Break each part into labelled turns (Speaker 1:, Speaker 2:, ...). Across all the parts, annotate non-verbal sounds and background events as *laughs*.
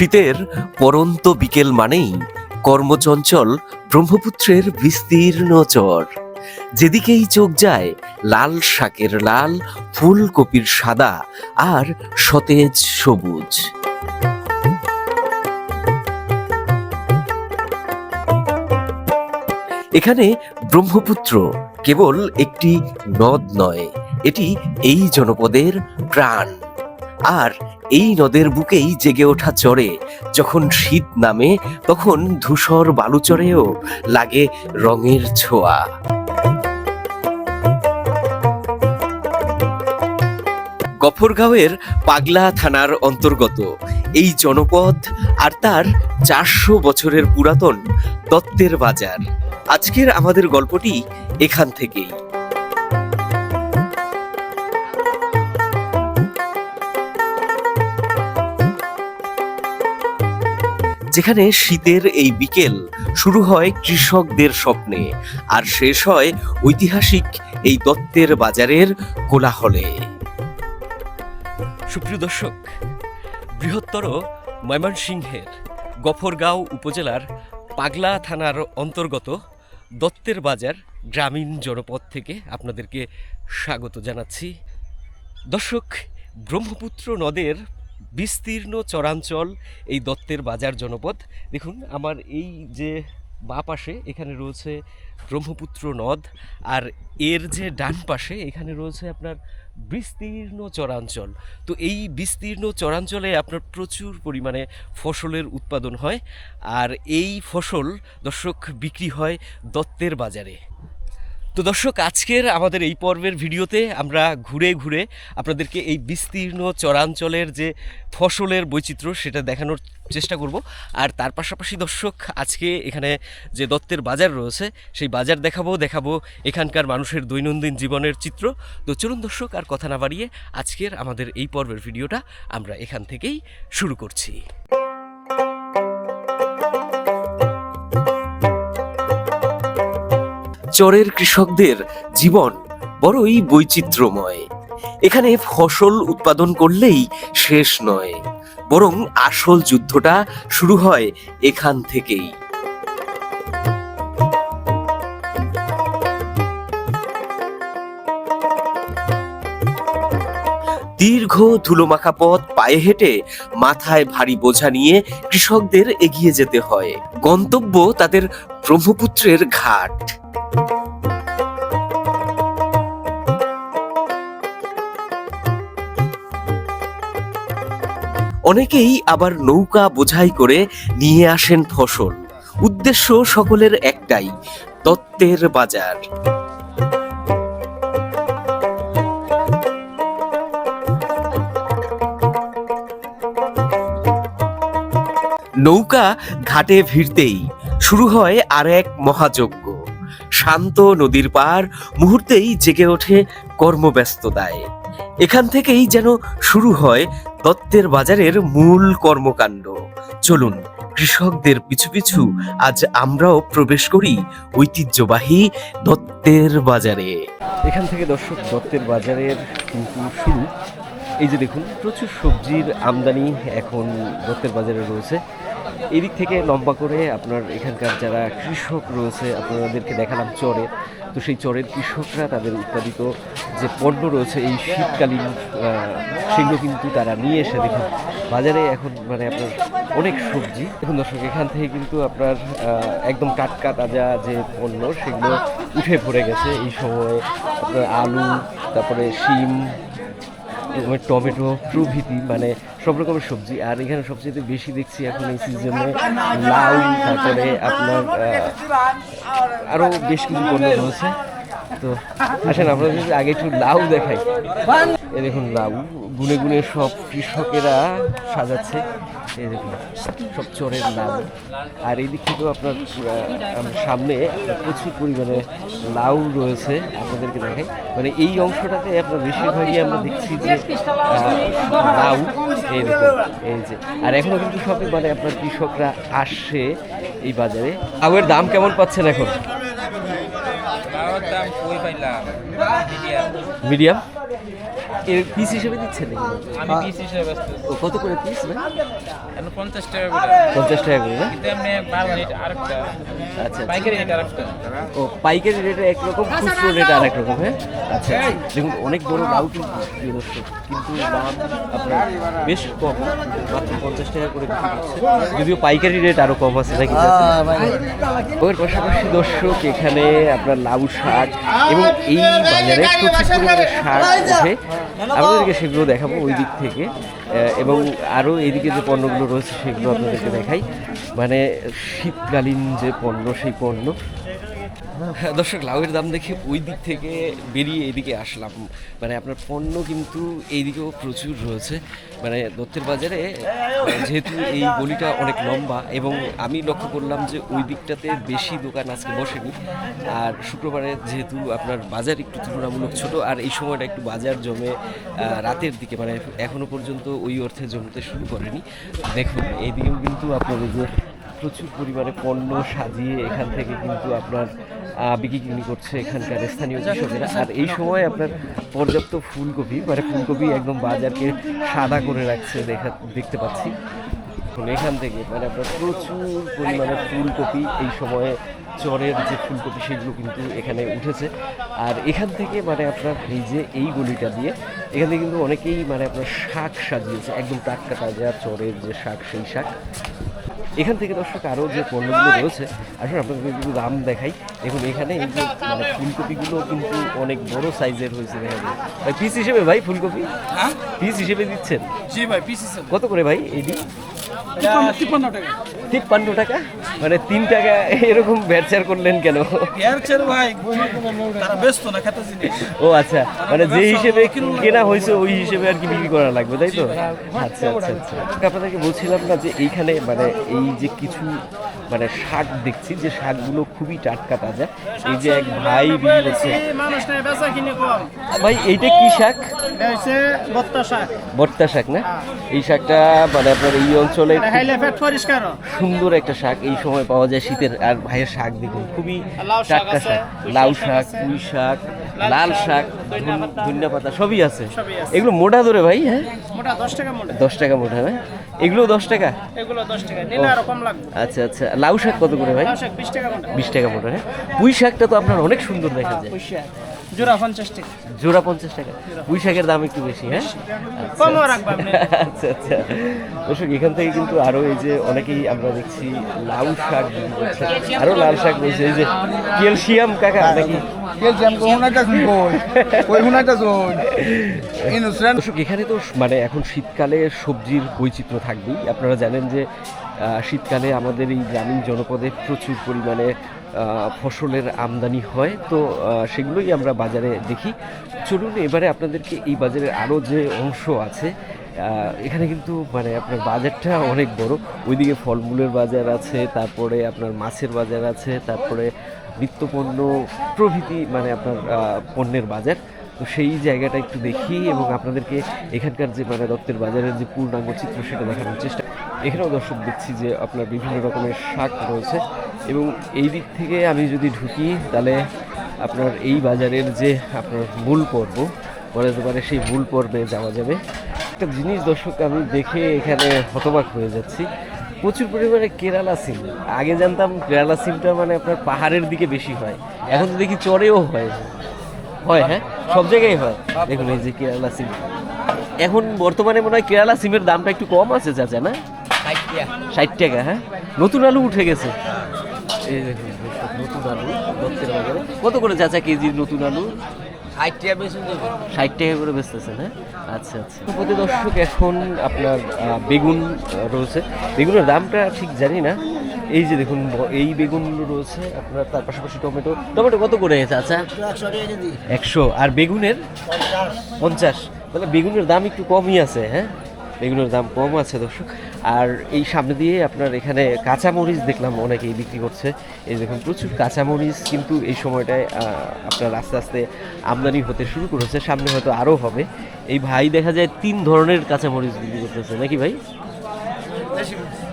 Speaker 1: শীতের পরন্ত বিকেল মানেই কর্মচঞ্চল, ব্রহ্মপুত্রের বিস্তীর্ণ চর যেদিকেই চোখ যায়, লাল শাকের লাল, ফুলকপির সাদা আর সতেজ সবুজ। এখানে ব্রহ্মপুত্র কেবল একটি নদ নয়, এটি এই জনপদের প্রাণ। আর এই নদের বুকেই জেগে ওঠা চরে যখন শীত নামে, তখন ধূসর বালুচরেও লাগে রঙের ছোঁয়া। গফরগাঁওয়ের পাগলা থানার অন্তর্গত এই জনপদ আর তার চারশো বছরের পুরাতন দত্তের বাজার। আজকের আমাদের গল্পটি এখান থেকেই। যেখানে শীতের এই বিকেল শুরু হয় কৃষকদের স্বপ্নে, আর শেষ হয় ঐতিহাসিক এই দত্তের বাজারের কোলাহলে। সুপ্রিয় দর্শক, বৃহত্তর ময়মনসিংহের গফরগাঁও উপজেলার পাগলা থানার অন্তর্গত দত্তের বাজার গ্রামীণ জনপদ থেকে আপনাদেরকে স্বাগত জানাচ্ছি। দর্শক, ব্রহ্মপুত্র নদের বিস্তীর্ণ চরাঞ্চল, এই দত্তের বাজার জনপদ। দেখুন, আমার এই যে বাঁ পাশে এখানে রয়েছে ব্রহ্মপুত্র নদ, আর এর যে ডান পাশে এখানে রয়েছে আপনার বিস্তীর্ণ চরাঞ্চল। তো এই বিস্তীর্ণ চরাঞ্চলে আপনার প্রচুর পরিমাণে ফসলের উৎপাদন হয়, আর এই ফসল দর্শক বিক্রি হয় দত্তের বাজারে। তো দর্শক, আজকের আমাদের এই পর্বের ভিডিওতে আমরা ঘুরে ঘুরে আপনাদেরকে এই বিস্তীর্ণ চরাঞ্চলের যে ফসলের বৈচিত্র্য সেটা দেখানোর চেষ্টা করব। আর তার পাশাপাশি দর্শক, আজকে এখানে যে দত্তের বাজার রয়েছে, সেই বাজার দেখাবো দেখাবো এখানকার মানুষের দৈনন্দিন জীবনের চিত্র। তো চলুন দর্শক, আর কথা না বাড়িয়ে আজকের আমাদের এই পর্বের ভিডিওটা আমরা এখান থেকেই শুরু করছি। চরের কৃষকদের জীবন বড়ই বৈচিত্র্যময়। এখানে ফসল উৎপাদন করলেই শেষ নয়, বরং আসল যুদ্ধটা শুরু হয় এখান থেকেই। দীর্ঘ ধুলোমাখা পথ পায়ে হেঁটে মাথায় ভারী বোঝা নিয়ে কৃষকদের এগিয়ে যেতে হয়। গন্তব্য তাদের ব্রহ্মপুত্রের ঘাট। অনেকেই আবার নৌকা বোঝাই করে নিয়ে আসেন ফসল। উদ্দেশ্য সকলের একটাই, তত্ত্বের বাজার। নৌকা ঘাটে ভিড়তেই শুরু হয় আর এক মহাযজ্ঞ। শান্ত নদীর পার মুহূর্তেই জেগে ওঠে কর্মব্যস্ততায়। এখান থেকেই যেন শুরু হয় দত্তের বাজারের মূল কর্মকাণ্ড। চলুন, কৃষকদের পিছু পিছু আজ আমরাও প্রবেশ করি ঐতিহ্যবাহী দত্তের বাজারে। এখান থেকে দর্শক, দত্তের বাজারের কিন্তু শুরু। এই যে দেখুন, প্রচুর সবজির আমদানি এখন দত্তের বাজারে রয়েছে। এদিক থেকে লম্বা করে আপনার এখানকার যারা কৃষক রয়েছে, আপনাদেরকে দেখালাম চরে। তো সেই চরের কৃষকরা তাদের উৎপাদিত যে পণ্য রয়েছে এই শীতকালীন সেগুলো কিন্তু তারা নিয়ে এসে দেখুন। বাজারে এখন মানে আপনার অনেক সবজি। এখন দর্শক, এখান থেকে কিন্তু আপনার একদম টাটকা তাজা যে পণ্য, সেগুলো উঠে পড়ে গেছে। এই সময়ে আপনার আলু, তারপরে শিম টমেটো প্রভৃতি মানে সব রকমের সবজি আর এখানে সবচেয়ে বেশি দেখছি এখন এই সিজনে লাউ তারপরে আপনার আহ, আরও বেশ কিছু পণ্য রয়েছে তো আসেন, আমরা যদি আগে একটু লাউ দেখাই। এ দেখুন লাউ, গুনে গুনে সব কৃষকেরা সাজাচ্ছে। এই দেখুন, সব চরের লাউ। আর এই দিক থেকেও আপনার সামনে প্রচুর পরিমাণে লাউ রয়েছে আপনাদেরকে দেখাই। মানে এই অংশটাতে আপনার বেশিরভাগই আমরা দেখছি যে লাউ। এই দেখুন, এই যে। আর এখনও কিন্তু সবই মানে আপনার কৃষকরা আসছে এই বাজারে। লাউয়ের দাম কেমন পাচ্ছেন এখন
Speaker 2: লাউর দাম কই পাইলাম মিডিয়াম?
Speaker 1: এর পিস হিসেবে দিচ্ছেন
Speaker 2: আমি পিস হিসেবে ব্যস্ত
Speaker 1: ও কত করে পিস ভাই?
Speaker 2: এখন পঞ্চাশ টাকা করে।
Speaker 1: পঞ্চাশ টাকা করে
Speaker 2: কিন্তু এমনি বারো মিনিট আরেকটা।
Speaker 1: আচ্ছা আচ্ছা।
Speaker 2: পাইকারি রেট আরেকটা।
Speaker 1: ও পাইকারি রেটে একরকম খুচরো রেট আর একরকম হ্যাঁ আচ্ছা। দেখুন অনেক বড় লাউ কিন্তু কিন্তু দাম আপনার বেশ কম মাত্র পঞ্চাশ টাকা করে যদিও পাইকারি রেট আরও কম আছে নাকি ওর পাশাপাশি দর্শক এখানে আপনার লাউ শাক এবং এই বাজারে প্রচুর পরিমাণে শাক ওঠে আপনাদেরকে সেগুলো দেখাবো ওই দিক থেকে। এবং আরও এদিকে যে পণ্যগুলো রয়েছে সেগুলো আপনাদেরকে দেখাই। মানে শীতকালীন যে পণ্য, সেই পণ্য দর্শক, লাউয়ের দাম দেখে ওই দিক থেকে বেরিয়ে এদিকে আসলাম। মানে আপনার পণ্য কিন্তু এইদিকেও প্রচুর রয়েছে। মানে দত্তের বাজারে, যেহেতু এই গলিটা অনেক লম্বা এবং আমি লক্ষ্য করলাম যে ওই দিকটাতে বেশি দোকান আজকে বসেনি। আর শুক্রবারে যেহেতু আপনার বাজার একটু তুলনামূলক ছোট, আর এই সময়টা একটু বাজার জমে রাতের দিকে মানে এখনও পর্যন্ত ওই অর্থে জমতে শুরু করেনি। দেখুন এইদিকেও কিন্তু আপনার যে প্রচুর পরিমাণে পণ্য সাজিয়ে এখান থেকে কিন্তু আপনার বিক্রি করছে এখানকার স্থানীয় কৃষকেরা। আর এই সময় আপনার পর্যাপ্ত ফুলকপি মানে ফুলকপি একদম বাজারকে সাদা করে রাখছে, দেখা দেখতে পাচ্ছি। এখন থেকে মানে আপনার প্রচুর পরিমাণে ফুলকপি এই সময়ে চরের যে ফুলকপি, সেগুলো কিন্তু এখানে উঠেছে। আর এখান থেকে মানে আপনার এই যে এই গলিটা দিয়ে, এখান থেকে কিন্তু অনেকেই মানে আপনার শাক সাজিয়েছে, একদম টাটকা তাজা চরের যে শাক, সেই শাক। এখান থেকে দর্শক আরও যে পণ্যগুলো রয়েছে আসলে আপনাদের কিন্তু দাম দেখাই। দেখুন এখানে এই যে মানে ফুলকপিগুলো কিন্তু অনেক বড় সাইজের হয়েছে দেখা যায়। ভাই পিস হিসেবে ভাই ফুলকপি?
Speaker 2: হ্যাঁ?
Speaker 1: পিস হিসেবে দিচ্ছেন?
Speaker 2: জি ভাই পিস হিসেবে।
Speaker 1: কত করে ভাই এইটি
Speaker 2: তিপ্পান্ন টাকা।
Speaker 1: মানে তিন টাকা এরকম ভ্যাটচার করলেন কেন?
Speaker 2: ভাই তারা ব্যস্ত না খেতে জিনিস
Speaker 1: ও আচ্ছা মানে যে হিসেবে কেনা হয়েছে ওই হিসেবে আর কি বিক্রি করা লাগবে তাই তো? আচ্ছা আচ্ছা আচ্ছা। আপনাদেরকে বলছিলাম না যে এইখানে মানে এই যে কিছু মানে শাক দেখছি যে শাকগুলো খুবই টাটকা তাজা। এই যে এক ভাই বিক্রি করছে। ভাই এইটা কি শাক?
Speaker 3: এটা শাক
Speaker 1: বর্তা শাক না? এই শাকটা মানে আপনার এই অঞ্চলে। সুন্দর একটা শাক এই সময় পাওয়া যায় শীতের। আর ভাইয়ের শাক দেখুন খুবই টাটকা শাক। লাউ
Speaker 3: শাক
Speaker 1: শাক পুঁই শাক।
Speaker 3: লাল শাক, ধনিয়া পাতা।
Speaker 1: সবই আছে। এগুলো মোটা ধরে ভাই হ্যাঁ?
Speaker 3: মোটা দশ টাকা মোটা।
Speaker 1: দশ টাকা মোটা ভাই এগুলো দশ টাকা?
Speaker 3: এগুলো দশ টাকা। নিলে আরও কম লাগবে।
Speaker 1: আচ্ছা আচ্ছা। লাউ শাক কত করে ভাই?
Speaker 3: লাউ শাক বিশ টাকা মোটা।
Speaker 1: বিশ টাকা মোটা হ্যাঁ? পুঁই শাকটা তো আপনার অনেক সুন্দর দেখা যায়।
Speaker 3: পুঁই শাক। জোড়া পঞ্চাশ টাকা।
Speaker 1: জোড়া পঞ্চাশ টাকা। পুঁই শাকের দাম একটু বেশি হ্যাঁ?
Speaker 3: কমও রাখব আপনি।
Speaker 1: আচ্ছা আচ্ছা দর্শক এখান থেকে কিন্তু আরও এই যে অনেকেই আমরা দেখছি লাউ শাক আরও লাল শাক রয়েছে এই যে ক্যালসিয়াম কাকা নাকি?
Speaker 4: ইনস্ট্যান্ট
Speaker 1: দর্শক এখানে তো মানে এখন শীতকালে সবজির বৈচিত্র্য থাকবেই। আপনারা জানেন যে আহ, শীতকালে আমাদের এই গ্রামীণ জনপদে প্রচুর পরিমাণে ফসলের আমদানি হয়। তো সেগুলোই আমরা বাজারে দেখি। চলুন এবারে আপনাদেরকে এই বাজারের আরও যে অংশ আছে এখানে কিন্তু মানে আপনার বাজারটা অনেক বড়। ওইদিকে ফলমূলের বাজার আছে, তারপরে আপনার মাছের বাজার আছে, তারপরে নিত্যপণ্য প্রভৃতি মানে আপনার পণ্যের বাজার। তো সেই জায়গাটা একটু দেখি এবং আপনাদেরকে এখানকার যে মানে দত্তের বাজারের যে পূর্ণাঙ্গ চিত্র সেটা দেখানোর চেষ্টা। এখানেও দর্শক দেখছি যে আপনার বিভিন্ন রকমের শাক রয়েছে। এবং এই দিক থেকে আমি যদি ঢুকি তাহলে আপনার এই বাজারের যে আপনার মূল পর্ব বলা যেতে পারে সেই মূল পর্বে যাওয়া যাবে। একটা জিনিস দর্শক আমি দেখে এখানে হতবাক হয়ে যাচ্ছি। প্রচুর পরিমাণে কেরালা সিম। আগে জানতাম কেরালা সিমটা মানে আপনার পাহাড়ের দিকে বেশি হয়। এখন তো দেখি চরেও হয়। হয় হ্যাঁ? সব জায়গায় হয়। দেখুন এই যে কেরালা সিম। এখন বর্তমানে মনে হয় কেরালা সিমের দামটা একটু কম আছে চাচা না? ষাট টাকা। হ্যাঁ? নতুন আলু উঠে গেছে। এই দেখুন নতুন আলু দত্তের বাজারে। কত করে চাচা কেজি নতুন আলু? ষাট টাকা করে বেচতেছেন হ্যাঁ? আচ্ছা আচ্ছা। প্রতি দর্শক এখন আপনার বেগুন রয়েছে। বেগুনের দামটা ঠিক জানি না। এই যে দেখুন এই বেগুনগুলো রয়েছে আপনার তার পাশাপাশি টমেটো। টমেটো কত করে আচ্ছা? একশো আর বেগুনের? পঞ্চাশ। মানে বেগুনের দাম একটু কমই আছে হ্যাঁ? বেগুনের দাম কম আছে দর্শক। আর এই সামনে দিয়ে আপনার এখানে কাঁচামরিচ দেখলাম অনেকেই বিক্রি করছে। এই দেখুন প্রচুর কাঁচামরিচ কিন্তু এই সময়টায় আপনার আস্তে আস্তে আমদানি হতে শুরু করেছে। সামনে হয়তো আরও হবে। এই ভাই দেখা যায় তিন ধরনের কাঁচামরিচ বিক্রি করতেছে নাকি ভাই?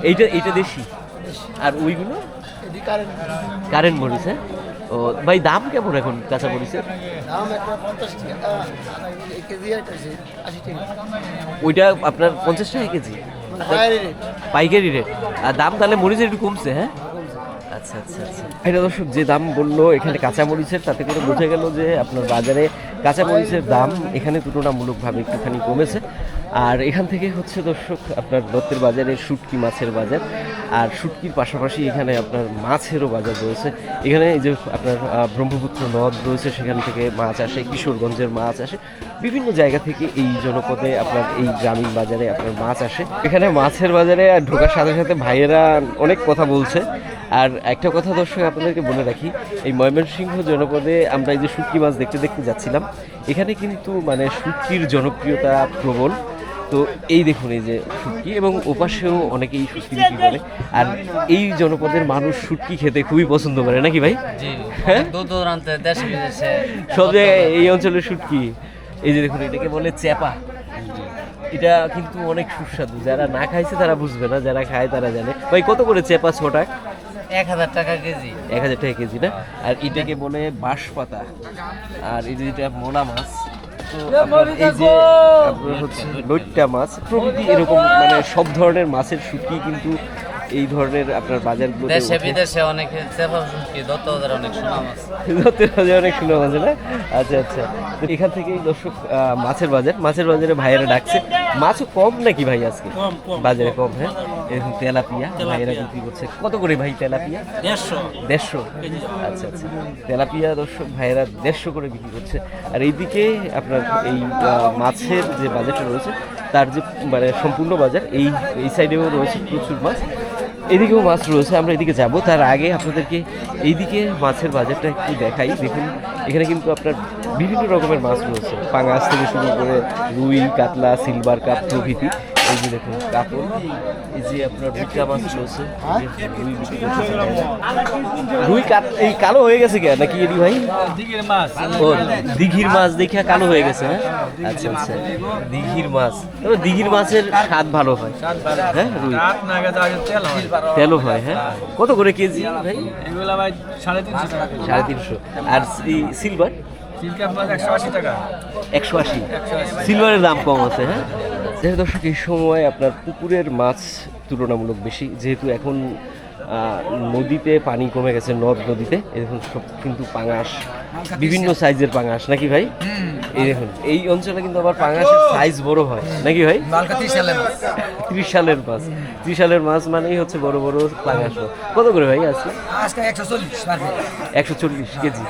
Speaker 1: এইটা এইটা দেশি? আর ওইগুলো? কারেন্ট মরিচ হ্যাঁ? ও ভাই দাম কেমন এখন কাঁচা মরিচের? ওইটা আপনার পঞ্চাশ টাকা কেজি? পাইকারি রেট আর দাম তাহলে মরিচের একটু কমছে হ্যাঁ? আচ্ছা আচ্ছা আচ্ছা। এটা দর্শক যে দাম বলল এখানে কাঁচা মরিচের তাতে করে বোঝা গেল যে আপনার বাজারে কাঁচা মরিচের দাম এখানে তুলনামূলকভাবে একটুখানি কমেছে। আর এখান থেকে হচ্ছে দর্শক, আপনার দত্তের বাজারে শুটকি মাছের বাজার। আর শুটকির পাশাপাশি এখানে আপনার মাছেরও বাজার রয়েছে। এখানে যে আপনার ব্রহ্মপুত্র নদ রয়েছে, সেখান থেকে মাছ আসে, কিশোরগঞ্জের মাছ আসে। বিভিন্ন জায়গা থেকে এই জনপদে আপনার এই গ্রামীণ বাজারে আপনার মাছ আসে। এখানে মাছের বাজারে আর ঢোকার সাথে সাথে ভাইয়েরা অনেক কথা বলছে। আর একটা কথা দর্শক, আপনাদেরকে বলে রাখি, এই ময়মনসিংহ জনপদে আমরা এই যে শুটকি মাছ দেখতে দেখতে যাচ্ছিলাম। এখানে কিন্তু মানে শুটকির জনপ্রিয়তা প্রবল। তো এই দেখুন এই যে শুটকি এবং ওপাশেও অনেকেই শুটকি বিক্রি করে। আর এই জনপদের মানুষ শুটকি খেতে খুবই পছন্দ করে নাকি ভাই? হ্যাঁ? সব জায়গায় এই অঞ্চলের শুটকি। এই যে দেখুন এটাকে বলে চ্যাপা। এটা কিন্তু অনেক সুস্বাদু। যারা না খাইছে তারা বুঝবে না যারা খায় তারা জানে। ভাই কত করে চেপা ছোটা?
Speaker 5: এক হাজার টাকা কেজি।
Speaker 1: এক হাজার টাকা কেজি না? আর এটাকে বলে বাঁশ পাতা আর এটা মোলা মাছ এই যে আপনার হচ্ছে লইট্টা মাছ প্রভৃতি এরকম মানে সব ধরনের মাছের শুটকি কিন্তু এই ধরনের আপনার বাজারগুলোতে
Speaker 5: দেশে বিদেশে অনেক চেপা শুটকি দত্ত বাজারে অনেক সুনাম আছে।
Speaker 1: দত্তের বাজারে অনেক সুনাম আছে না? আচ্ছা আচ্ছা। তো এখান থেকেই দর্শক মাছের বাজার মাছের বাজারে ভাইয়েরা ডাকছে। মাছও কম নাকি ভাই আজকে? বাজারে কম। হ্যাঁ? এরকম তেলাপিয়া ভাইয়েরা বিক্রি করছে। কত করে ভাই তেলাপিয়া?
Speaker 2: দেড়শো।
Speaker 1: দেড়শো? আচ্ছা আচ্ছা। তেলাপিয়া দর্শক ভাইয়েরা দেড়শো করে বিক্রি করছে। আর এইদিকে আপনার এই মাছের যে বাজারটা রয়েছে তার যে মানে সম্পূর্ণ বাজার এই এই সাইডেও রয়েছে প্রচুর মাছ। এদিকেও মাছ রয়েছে, আমরা এদিকে যাব। তার আগে আপনাদেরকে এইদিকে মাছের বাজারটা একটু দেখাই। দেখুন, এখানে কিন্তু আপনার বিভিন্ন রকমের মাছ রয়েছে। পাঙাশ থেকে শুরু করে রুই, কাতলা, সিলভার কাপ প্রভৃতি। এই যে দেখুন কাতল এই যে আপনার রুইকা মাছ যে রুই বিক্রি এই কালো হয়ে গেছে কে নাকি এডি ভাই?
Speaker 2: দিঘির মাছ।
Speaker 1: ও দিঘির মাছ দেখে কালো হয়ে গেছে হ্যাঁ? আচ্ছা আচ্ছা। দিঘির মাছ। তবে দিঘির মাছের স্বাদ ভালো হয়। হ্যাঁ। রুই?
Speaker 2: হয়।
Speaker 1: তেলও হয় হ্যাঁ? কত করে কেজি ভাই?
Speaker 2: এগুলা ভাই সাড়ে তিনশো
Speaker 1: সাড়ে তিনশো। আর এই সিলভার?
Speaker 2: একশো আশি টাকা।
Speaker 1: একশো আশি। সিলভারের দাম কম আছে হ্যাঁ? যাই দর্শক এই সময় আপনার পুকুরের মাছ তুলনামূলক বেশি যেহেতু এখন নদীতে পানি কমে গেছে নদ নদীতে এই দেখুন সব কিন্তু পাঙাশ বিভিন্ন সাইজের পাঙাশ নাকি ভাই? এই দেখুন এই অঞ্চলে কিন্তু আবার পাঙাশের সাইজ বড় হয় নাকি ভাই? ত্রিশ সালের মাছ। ত্রিশ সালের মাছ মানেই হচ্ছে বড় বড় পাঙাশ। কত করে ভাই আজকে? একশো চল্লিশ কেজি।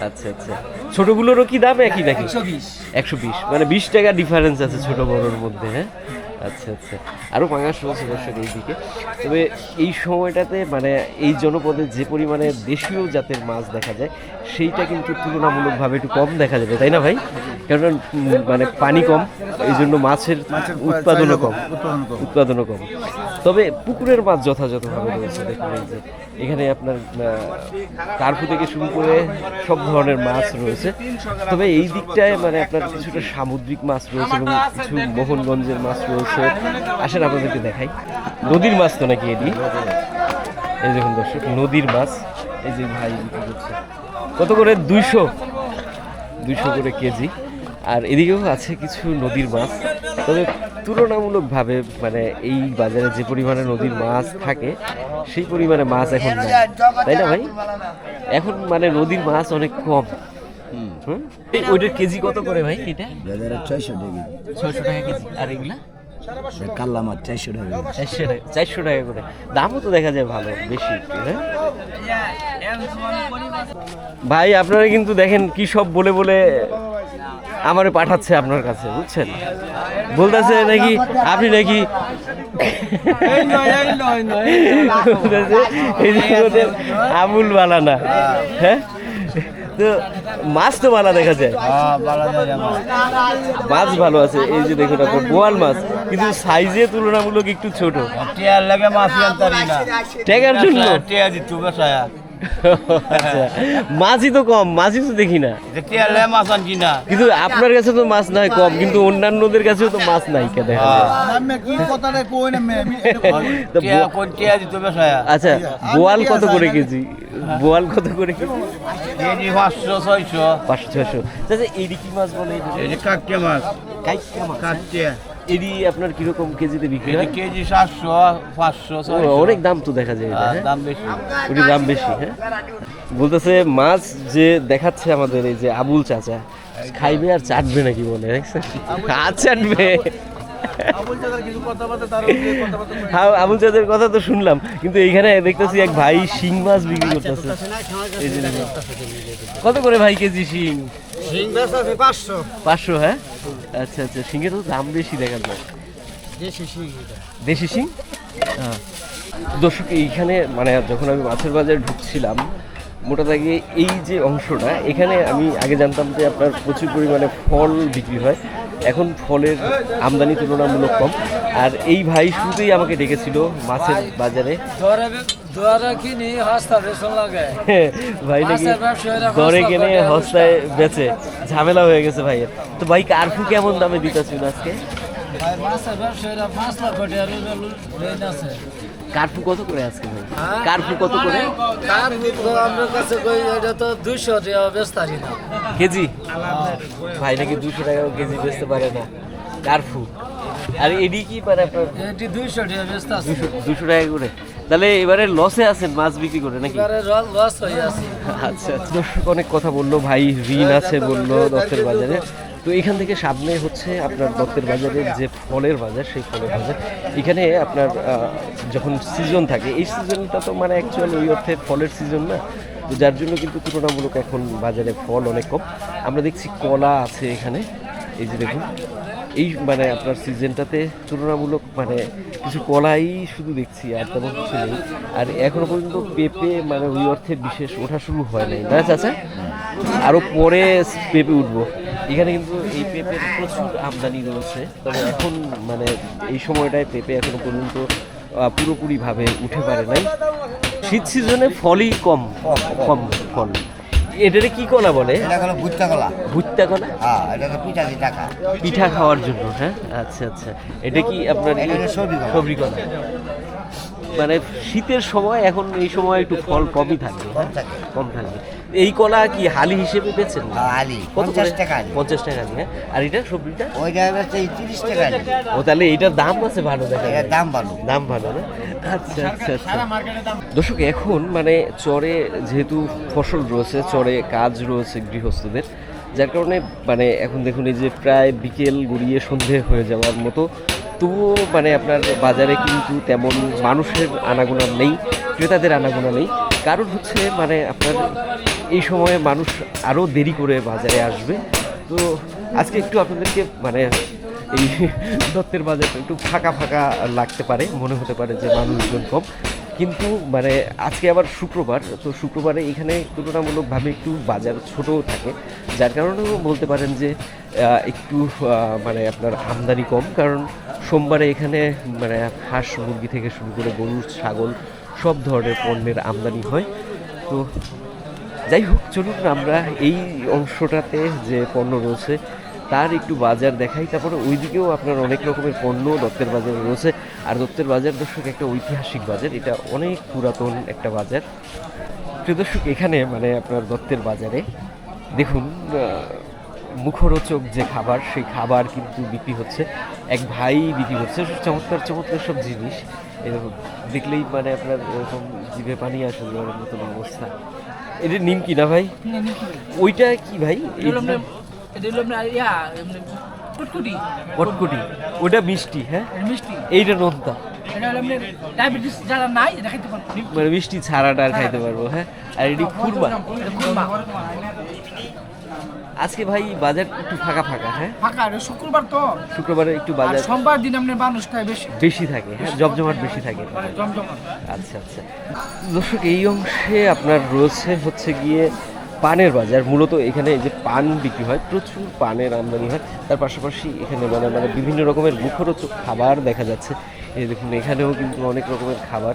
Speaker 1: আচ্ছা আচ্ছা। ছোটগুলোরও কি দাম একই নাকি? একশো বিশ। মানে বিশ টাকা ডিফারেন্স আছে ছোট বড়োর মধ্যে হ্যাঁ? আচ্ছা আচ্ছা। আরও পাঙাশ রয়েছে দর্শক এইদিকে। তবে এই সময়টাতে মানে এই জনপদে যে পরিমাণে দেশীয় জাতের মাছ দেখা যায় সেইটা কিন্তু তুলনামূলকভাবে একটু কম দেখা যাবে তাই না ভাই? কারণ মানে পানি কম এই জন্য মাছের উৎপাদনও কম। উৎপাদনও কম। তবে পুকুরের মাছ যথাযথভাবে রয়েছে এই যে। এখানে আপনার কার্পু থেকে শুরু করে সব ধরনের মাছ রয়েছে। তবে এই দিকটায় মানে আপনার কিছুটা সামুদ্রিক মাছ রয়েছে এবং কিছু মোহনগঞ্জের মাছ রয়েছে। আসেন আপনাদেরকে দেখাই। নদীর মাছ তো নাকি এটি? এই দেখুন দর্শক, নদীর মাছ। এই যে ভাই কত করে? দুইশো। দুইশো করে কেজি। আর এদিকেও আছে কিছু নদীর মাছ। তবে তুলনামূলকভাবে মানে এই বাজারে যে পরিমাণে নদীর মাছ থাকে সেই পরিমাণে মাছ এখন নেই। তাই না ভাই? এখন মানে নদীর মাছ অনেক কম। হুম। এই ওইটার কেজি কত করে ভাই এটা?
Speaker 6: বাজারে ছয়শো টাকা
Speaker 1: ছয়শো টাকা কেজি। আর এগুলা?
Speaker 6: কাল্লা মাছ চারশো টাকা
Speaker 1: চারশো টাকা চারশো টাকা করে। দামও তো দেখা যায় ভালো বেশি হ্যাঁ ভাই আপনারা কিন্তু দেখেন কি সব বলে বলে আমারে পাঠাচ্ছে আপনার কাছে বুঝছেন? বলতেছে নাকি আপনি নাকি আমুল বানানা হ্যাঁ? তো মাছ তো ভালো দেখা যায়। মাছ ভালো আছে এই যে দেখুন আপনার বোয়াল মাছ। কিন্তু সাইজে তুলনামূলক একটু ছোট।
Speaker 2: টিয়ার লাগে মাছ
Speaker 1: টেকার জন্য?
Speaker 2: দিত
Speaker 1: মাছই তো কম মাছই তো দেখি না।
Speaker 2: মাছ আনছি না।
Speaker 1: কিন্তু আপনার কাছে তো মাছ নাই কম কিন্তু অন্যান্যদের কাছেও তো মাছ নাই কে দেখা আচ্ছা বোয়াল কত করে কেজি? বোয়াল কত করে কেজি?
Speaker 2: পাঁচশো ছয়শো।
Speaker 1: পাঁচশো ছয়শো। আচ্ছা এডি কি মাছ বলে? এগুলো?
Speaker 2: এই যে কাককে মাছ।
Speaker 1: কাইকা মাছ।
Speaker 2: কাককে
Speaker 1: এডি আপনার কীরকম কেজিতে বিক্রি হয়?
Speaker 2: কেজি সাতশো পাঁচশো
Speaker 1: ও, অনেক দাম তো দেখা যায় হ্যাঁ?
Speaker 2: দাম বেশি।
Speaker 1: ওটির দাম বেশি হ্যাঁ? বলতেছে মাছ যে দেখাচ্ছে আমাদের এই যে আবুল চাচা খাইবে আর চাটবে নাকি বলে দেখছেন? হাত চাটবে। হ্যাঁ আবুল চাচার কথা তো শুনলাম কিন্তু এইখানে দেখতেছি এক ভাই শিং মাছ বিক্রি করতেছে। যে দেখুন। কত করে ভাই কেজি শিং?
Speaker 6: পাঁচশো।
Speaker 1: পাঁচশো হ্যাঁ? আচ্ছা আচ্ছা শিঙের তো দাম বেশি দেখা যায়।
Speaker 6: দেশি শিং এটা।
Speaker 1: দেশি শিং হ্যাঁ। দর্শক এইখানে মানে যখন আমি মাছের বাজারে ঢুকছিলাম মোটা দাগে এই যে অংশটা এখানে আমি আগে জানতাম যে আপনার প্রচুর পরিমাণে ফল বিক্রি হয়। এখন ফলের আমদানি তুলনামূলক কম। আর এই ভাই শুরুতেই আমাকে ডেকেছিল মাছের বাজারে। ভাই নাকি
Speaker 7: মাছের ব্যবসায়ীরা
Speaker 1: দরে কিনে হস্তায় বেচে ঝামেলা হয়ে গেছে ভাইয়ের। তো ভাই কার্ফু কেমন দামে দিতেছিল আজকে? কার্ফু কত করে আজকে ভাই?
Speaker 7: কারফু
Speaker 1: কার্ফু কত করে?
Speaker 7: কার তো আমার কাছে কই এটা তো দুইশো টাকা বেচতারি না।
Speaker 1: কেজি? ভাই নাকি 200 টাকা কেজি বেচতে পারে না। কার্ফু? আর এডি কি পারে আপনার?
Speaker 7: এডি 200 টাকা
Speaker 1: দুশো দুশো টাকা করে? তাহলে এবারে লসে আছেন মাছ বিক্রি করে নাকি? আচ্ছা আচ্ছা। দর্শক অনেক কথা বলল ভাই ঋণ আছে বলল দত্তের বাজারে। তো এখান থেকে সামনে হচ্ছে আপনার দত্তের বাজারের যে ফলের বাজার সেই ফলের বাজার। এখানে আপনার যখন সিজন থাকে এই সিজনটা তো মানে অ্যাকচুয়ালি ওই অর্থে ফলের সিজন না। তো যার জন্য কিন্তু তুলনামূলক এখন বাজারে ফল অনেক কম। আমরা দেখছি কলা আছে এখানে। এই যে দেখুন, এই মানে আপনার সিজনটাতে তুলনামূলক মানে কিছু কলাই শুধু দেখছি আর তেমন কিছু নেই। আর এখনও পর্যন্ত পেঁপে মানে ওই অর্থে বিশেষ ওঠা শুরু হয় নাই। না চাচা? আরও পরে পেঁপে উঠবো। এখানে কিন্তু এই পেঁপের প্রচুর আমদানি রয়েছে। তবে এখন মানে এই সময়টায় পেঁপে এখনও পর্যন্ত পুরোপুরিভাবে উঠে পারে নাই। শীত সিজনে ফলই কম কম ফল। এটারে কি কলা বলে?
Speaker 6: এটা হলো ভুট্টা কলা।
Speaker 1: ভুট্টা কলা?
Speaker 6: হ্যাঁ এটা তো পিঠা দিয়ে টাকা
Speaker 1: পিঠা খাওয়ার জন্য হ্যাঁ? আচ্ছা আচ্ছা। এটা কি আপনার
Speaker 6: এটা হলো সবজি কলা।
Speaker 1: সবজি কলা? মানে শীতের সময় এখন এই সময় একটু ফল কমই থাকবে
Speaker 6: থাকে।
Speaker 1: কম থাকবে এই কলা কি হালি হিসেবে বেচেন? কত
Speaker 6: পঞ্চাশ টাকা
Speaker 1: পঞ্চাশ টাকা দিয়ে? আর এটা সবজিটা?
Speaker 6: ওইটা হচ্ছে তিরিশ টাকা
Speaker 1: ও তাহলে এটার দাম আছে ভালো দেখা যায়।
Speaker 6: দাম ভালো।
Speaker 1: দাম ভালো না? আচ্ছা আচ্ছা আচ্ছা। দর্শক এখন মানে চরে যেহেতু ফসল রয়েছে চরে কাজ রয়েছে গৃহস্থদের যার কারণে মানে এখন দেখুন এই যে প্রায় বিকেল গড়িয়ে সন্ধে হয়ে যাওয়ার মতো তবুও মানে আপনার বাজারে কিন্তু তেমন মানুষের আনাগোনা নেই ক্রেতাদের আনাগোনা নেই। কারণ হচ্ছে মানে আপনার এই সময়ে মানুষ আরও দেরি করে বাজারে আসবে। তো আজকে একটু আপনাদেরকে মানে এই *laughs* দত্তের বাজারটা একটু ফাঁকা ফাঁকা লাগতে পারে, মনে হতে পারে যে মানুষজন কম। কিন্তু মানে আজকে আবার শুক্রবার, তো শুক্রবারে এখানে তুলনামূলকভাবে একটু বাজার ছোট থাকে। যার কারণেও বলতে পারেন যে একটু মানে আপনার আমদানি কম। কারণ সোমবারে এখানে মানে হাঁস মুরগি থেকে শুরু করে গরু, ছাগল সব ধরনের পণ্যের আমদানি হয়। তো যাই হোক, চলুন আমরা এই অংশটাতে যে পণ্য রয়েছে, তার একটু বাজার দেখাই। তারপরে ওইদিকেও আপনার অনেক রকমের পণ্য দত্তের বাজারে রয়েছে। আর দত্তের বাজার দর্শক, একটা ঐতিহাসিক বাজার। এটা অনেক পুরাতন একটা বাজার। প্রিয় দর্শক, এখানে মানে আপনার দত্তের বাজারে দেখুন মুখরোচক যে খাবার সেই খাবার কিন্তু বিক্রি হচ্ছে। এক ভাই বিক্রি করছে। চমৎকার চমৎকার সব জিনিস। এরকম দেখলেই মানে আপনার এরকম জিভে পানি আসে যাওয়ার মতন অবস্থা। এটা নিমকি না ভাই? ওইটা কি ভাই? কটকুটি। ওটা মিষ্টি হ্যাঁ?
Speaker 3: মিষ্টি।
Speaker 1: এইটা নোনতা।
Speaker 3: এটা হলো আপনার ডায়াবেটিস যারা নাই এটা খাইতে পারব।
Speaker 1: মানে মিষ্টি ছাড়াটা আর খাইতে পারব হ্যাঁ? আর এটি খুরমা। আজকে ভাই বাজার একটু ফাঁকা ফাঁকা হ্যাঁ?
Speaker 3: ফাঁকা শুক্রবার তো।
Speaker 1: শুক্রবারে একটু বাজার
Speaker 3: সোমবার দিন আপনার মানুষ বেশি।
Speaker 1: বেশি থাকে হ্যাঁ? জমজমাট বেশি থাকে।
Speaker 3: জমজমাট।
Speaker 1: আচ্ছা আচ্ছা। দর্শক এই অংশে আপনার রয়েছে হচ্ছে গিয়ে পানের বাজার। মূলত এখানে যে পান বিক্রি হয় প্রচুর পানের আমদানি হয়। তার পাশাপাশি এখানে মানে মানে বিভিন্ন রকমের মুখরোচক খাবার দেখা যাচ্ছে। এই দেখুন, এখানেও কিন্তু অনেক রকমের খাবার।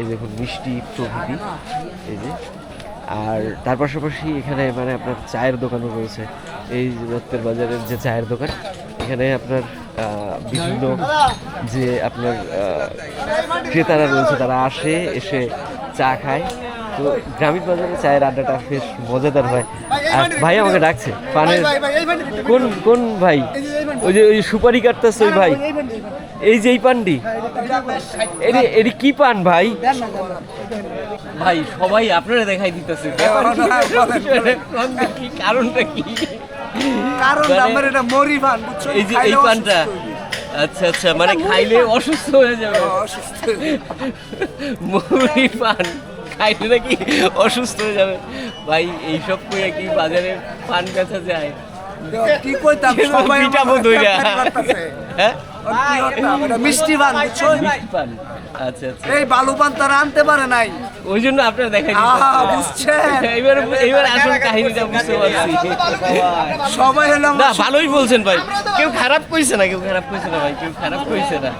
Speaker 1: এই দেখুন, মিষ্টি প্রভৃতি। এই যে, আর তার পাশাপাশি এখানে মানে আপনার চায়ের দোকানও রয়েছে। এই দত্তের বাজারের যে চায়ের দোকান, এখানে আপনার বিভিন্ন যে আপনার ক্রেতারা রয়েছে, তারা আসে, এসে চা খায়। তো গ্রামীণ বাজারে চায়ের আড্ডাটা বেশ মজাদার হয়। আর ভাই আমাকে ডাকছে পানের কোন কোন ভাই? ওই যে ওই সুপারি কাটতেছে ওই ভাই। এই যে এই পানটি। এটি এটি কি পান ভাই? ভাই সবাই আপনারা দেখাই দিতেছে। কারণটা কি?
Speaker 4: কারণ
Speaker 1: মানে-
Speaker 4: আমার এটা মরি পান বুঝছ?
Speaker 1: এই যে এই পানটা। আচ্ছা আচ্ছা মানে খাইলে অসুস্থ হয়ে যাবে। মুড়ি পান। খাইলে নাকি অসুস্থ হয়ে যাবে। ভাই এইসব করে কি বাজারে পান বেচা যায়?
Speaker 4: কি কইতাম সবাই আমার
Speaker 1: দইরা। হ্যাঁ?
Speaker 4: মিষ্টি পান
Speaker 1: মিষ্টি পান। আচ্ছা আচ্ছা।
Speaker 4: এই বালু পান তারা আনতে পারে নাই।
Speaker 1: ওই জন্য আপনারা দেখাই
Speaker 4: বুঝছেন?
Speaker 1: এইবার এইবার আসল কাহিনীটা বুঝতে পারছি।
Speaker 4: সবাই হলো
Speaker 1: না ভালোই বলছেন ভাই। কেউ খারাপ কইছে না কেউ খারাপ কইছে না ভাই কেউ খারাপ কইছে না।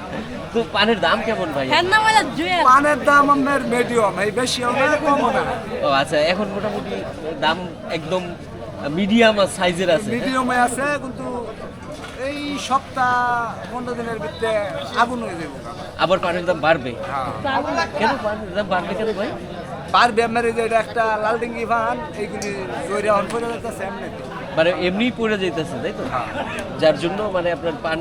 Speaker 1: তো পানের দাম কেমন ভাই?
Speaker 4: পানের দাম আমার মিডিয়াম এই বেশি না কম না।
Speaker 1: ও আচ্ছা এখন মোটামুটি দাম একদম মিডিয়াম সাইজের আছে হ্যাঁ?
Speaker 4: মিডিয়ামে আছে কিন্তু এই সপ্তাহ পনেরো দিনের ভিতরে আগুন হয়ে যাবে।
Speaker 1: আবার পানের দাম বাড়বে?
Speaker 4: হ্যাঁ।
Speaker 1: কেন পানের দাম বাড়বে কেন ভাই?
Speaker 4: পারবে আমার এই যে এটা একটা লাল ডিঙ্গি পান এইগুলি জয়রা অন করে যাচ্ছে
Speaker 1: মানে এমনিই পড়ে যাইতেছে তাই তো? যার জন্য মানে আপনার পান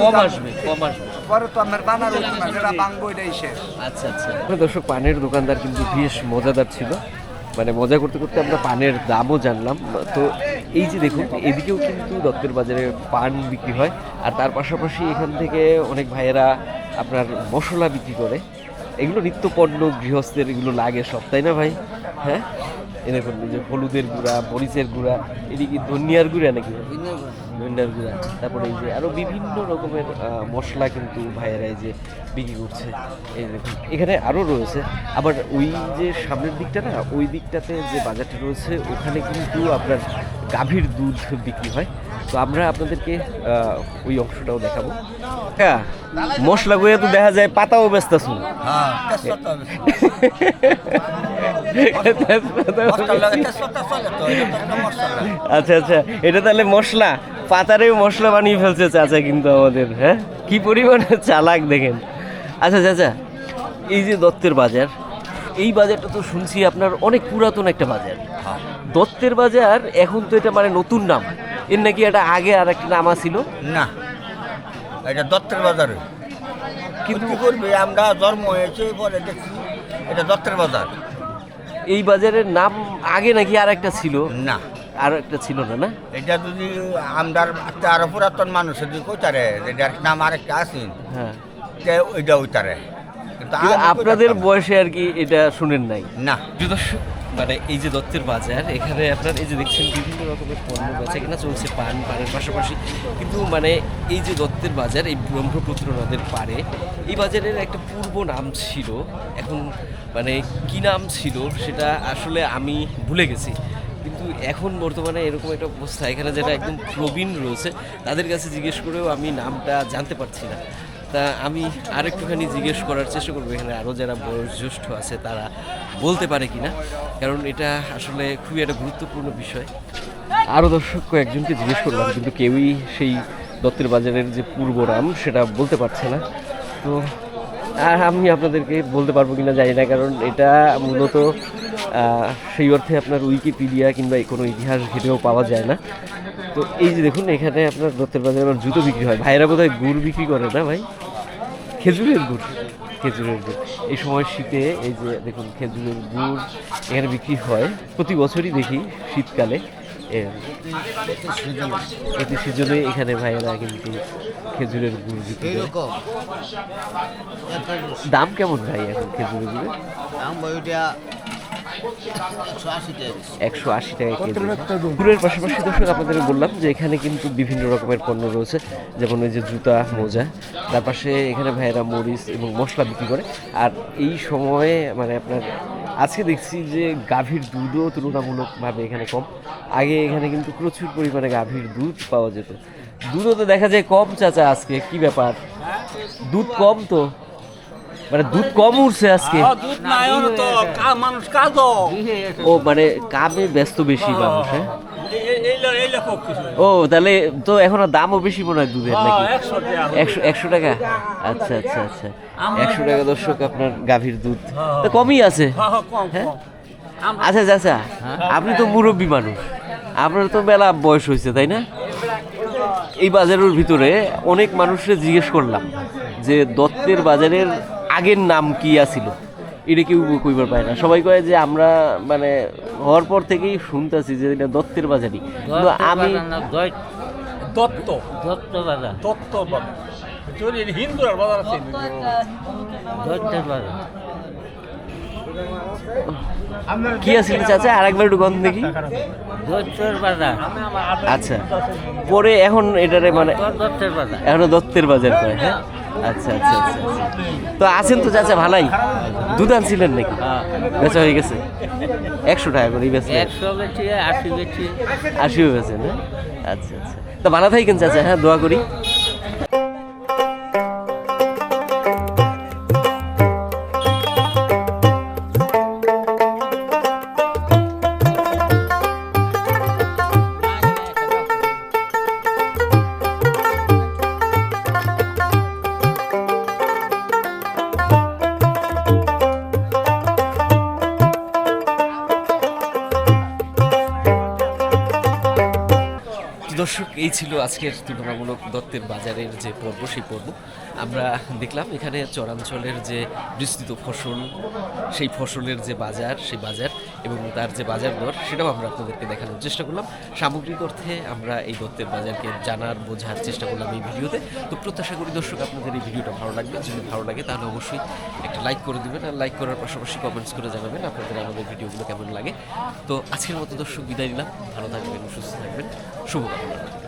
Speaker 1: কম আসবে কম আসবে।
Speaker 4: পরে তো আমার বানার যেটা বাংবো এটাই শেষ।
Speaker 1: আচ্ছা আচ্ছা। দর্শক পানের দোকানদার কিন্তু বেশ মজাদার ছিল। মানে মজা করতে করতে আমরা পানের দামও জানলাম। তো এই যে দেখুন এদিকেও কিন্তু দত্তের বাজারে পান বিক্রি হয়। আর তার পাশাপাশি এখান থেকে অনেক ভাইয়েরা আপনার মশলা বিক্রি করে। এগুলো নিত্য পণ্য গৃহস্থের এগুলো লাগে সব তাই না ভাই? হ্যাঁ? এ দেখুন যে হলুদের গুঁড়া মরিচের গুঁড়া এদিকে ধনিয়ার গুঁড়া নাকি? ধনিয়ার গুঁড়া। তারপরে এই যে আরও বিভিন্ন রকমের মশলা কিন্তু ভাইয়েরা এই যে বিক্রি করছে। এই দেখুন এখানে আরও রয়েছে। আবার ওই যে সামনের দিকটা না ওই দিকটাতে যে বাজারটা রয়েছে ওখানে কিন্তু আপনার গাভীর দুধ বিক্রি হয়। তো আমরা আপনাদেরকে ওই অংশটাও দেখাবো। হ্যাঁ মশলা গুঁড়া তো দেখা যায় পাতাও ব্যস্ত *laughs* শুন আচ্ছা আচ্ছা এটা তাহলে মশলা। পাতারেও মশলা বানিয়ে ফেলছে চাচা কিন্তু আমাদের হ্যাঁ? কি পরিমাণে চালাক দেখেন। আচ্ছা চাচা এই যে দত্তের বাজার এই বাজারটা তো শুনছি আপনার অনেক পুরাতন একটা বাজার। দত্তের বাজার এখন তো এটা মানে নতুন নাম। এর নাকি এটা আগে আর একটা নাম ছিল?
Speaker 8: না এটা দত্তের বাজারে। কিন্তু করবে? আমরা জন্ম হয়েছে পরে দেখছি এটা দত্তের বাজার।
Speaker 1: এই বাজারের নাম আগে নাকি আর একটা ছিল?
Speaker 8: না।
Speaker 1: আর একটা ছিল না না?
Speaker 8: এটা যদি আমরা আরও পুরাতন মানুষ যদি কইতারে এটার নাম আরেকটা আসেন
Speaker 1: হ্যাঁ।
Speaker 8: ওইটা কিন্তু
Speaker 1: আপনাদের বয়সে আর কি এটা শুনেন নাই?
Speaker 8: না।
Speaker 1: মানে এই যে দত্তের বাজার, এখানে আপনার এই যে দেখছেন বিভিন্ন রকমের পণ্য বেচা কেনা চলছে পান, পানের পাশাপাশি। কিন্তু মানে এই যে দত্তের বাজার, এই ব্রহ্মপুত্র নদের পাড়ে, এই বাজারের একটা পূর্ব নাম ছিল। এখন মানে কি নাম ছিল সেটা আসলে আমি ভুলে গেছি। কিন্তু এখন বর্তমানে এরকম একটা অবস্থা, এখানে যেটা একদম প্রবীণ রয়েছে, তাদের কাছে জিজ্ঞেস করেও আমি নামটা জানতে পারছি না। তা আমি আরেকটুখানি জিজ্ঞেস করার চেষ্টা করব, এখানে আরও যারা বয়োজ্যেষ্ঠ আছে তারা বলতে পারে কি না? কারণ এটা আসলে খুবই একটা গুরুত্বপূর্ণ বিষয়। আরও দর্শক কয়েকজনকে জিজ্ঞেস করলাম, কিন্তু কেউই সেই দত্তের বাজারের যে পূর্ব নাম সেটা বলতে পারছে না। তো আর আমি আপনাদেরকে বলতে পারব কিনা জানি না, কারণ এটা মূলত সেই অর্থে আপনার উইকিপিডিয়া কিংবা কোনো ইতিহাস ঘেটেও পাওয়া যায় না। তো এই যে দেখুন এখানে আপনার দত্তের বাজারে আবার জুতো বিক্রি হয়। ভাইরা বোধহয় গুড় বিক্রি করে না ভাই? খেজুরের গুড় খেজুরের গুড়। এই সময় শীতে এই যে দেখুন খেজুরের গুড় এখানে বিক্রি হয়। প্রতি বছরই দেখি শীতকালে। এ, প্রতি সিজনে এখানে ভাইয়েরা কিন্তু খেজুরের গুড় বিক্রি করে। দাম কেমন ভাই এখন খেজুরের গুড়ের? একশো আশি টাকা কেজি। গুড়ের পাশাপাশি দর্শক আপনাদের বললাম যে এখানে কিন্তু বিভিন্ন রকমের পণ্য রয়েছে যেমন ওই যে জুতা মোজা। তার পাশে এখানে ভাইয়েরা মরিচ এবং মশলা বিক্রি করে। আর এই সময়ে মানে আপনার আজকে দেখছি যে গাভীর দুধও তুলনামূলকভাবে এখানে কম। আগে এখানে কিন্তু প্রচুর পরিমাণে গাভীর দুধ পাওয়া যেত। দুধও তো দেখা যায় কম চাচা আজকে। কি ব্যাপার? দুধ কম তো। মানে দুধ কম উঠছে আজকে।
Speaker 8: দুধ নাই তো মানুষ কাজ
Speaker 1: ও মানে কামে ব্যস্ত বেশি মানুষ হ্যাঁ? ও তাহলে তো এখন দামও বেশি মনে হয় দুধের নাকি? একশো একশো টাকা? আচ্ছা আচ্ছা আচ্ছা। একশো টাকা দর্শক আপনার গাভীর দুধ। তো কমই আছে। হ্যাঁ আচ্ছা চাচা আপনি তো মুরব্বী মানুষ। আপনার তো মেলা বয়স হয়েছে তাই না? এই বাজারের ভিতরে অনেক মানুষকে জিজ্ঞেস করলাম যে দত্তের বাজারের আগের নাম কি আছিল? এটা কেউ কইবার পায় না। সবাই কয় যে আমরা মানে হওয়ার পর থেকেই শুনতেছি যে এটা দত্তের বাজারই কিন্তু আমি
Speaker 8: দত্ত।
Speaker 5: দত্ত বাজার।
Speaker 8: দত্ত বাবা যদি বাজার আছে।
Speaker 5: দত্তের বাজার।
Speaker 1: কি আছিল চাচা? আরেকবার একটু গন্ধ দেখি। আচ্ছা। পরে এখন এটারে মানে
Speaker 5: দত্তের বাজার।
Speaker 1: এখনও দত্তের বাজার করে হ্যাঁ? আচ্ছা আচ্ছা আচ্ছা আচ্ছা। তো আছেন তো চাচা ভালাই। দুধ আনছিলেন নাকি? বেচা হয়ে গেছে। একশো টাকা করে বেচে
Speaker 5: একশো বেচি আশি বেচি।
Speaker 1: আশিও বেচেন হ্যাঁ? আচ্ছা আচ্ছা। তো ভালো থাকেন চাচা হ্যাঁ? দোয়া করি। এই ছিল আজকের তুলনামূলক দত্তের বাজারের যে পর্ব, সেই পর্ব। আমরা দেখলাম এখানে চরাঞ্চলের যে বিস্তৃত ফসল, সেই ফসলের যে বাজার, সেই বাজার এবং তার যে বাজার দর, সেটাও আমরা আপনাদেরকে দেখানোর চেষ্টা করলাম। সামগ্রিক অর্থে আমরা এই দত্তের বাজারকে জানার, বোঝার চেষ্টা করলাম এই ভিডিওতে। তো প্রত্যাশা করি দর্শক, আপনাদের এই ভিডিওটা ভালো লাগবে। যদি ভালো লাগে, তাহলে অবশ্যই একটা লাইক করে দিবেন আর লাইক করার পাশাপাশি কমেন্টস করে জানাবেন আপনাদের আমাদের ভিডিওগুলো কেমন লাগে। তো আজকের মতো দর্শক বিদায় নিলাম। ভালো থাকবেন, সুস্থ থাকবেন। শুভকামনা।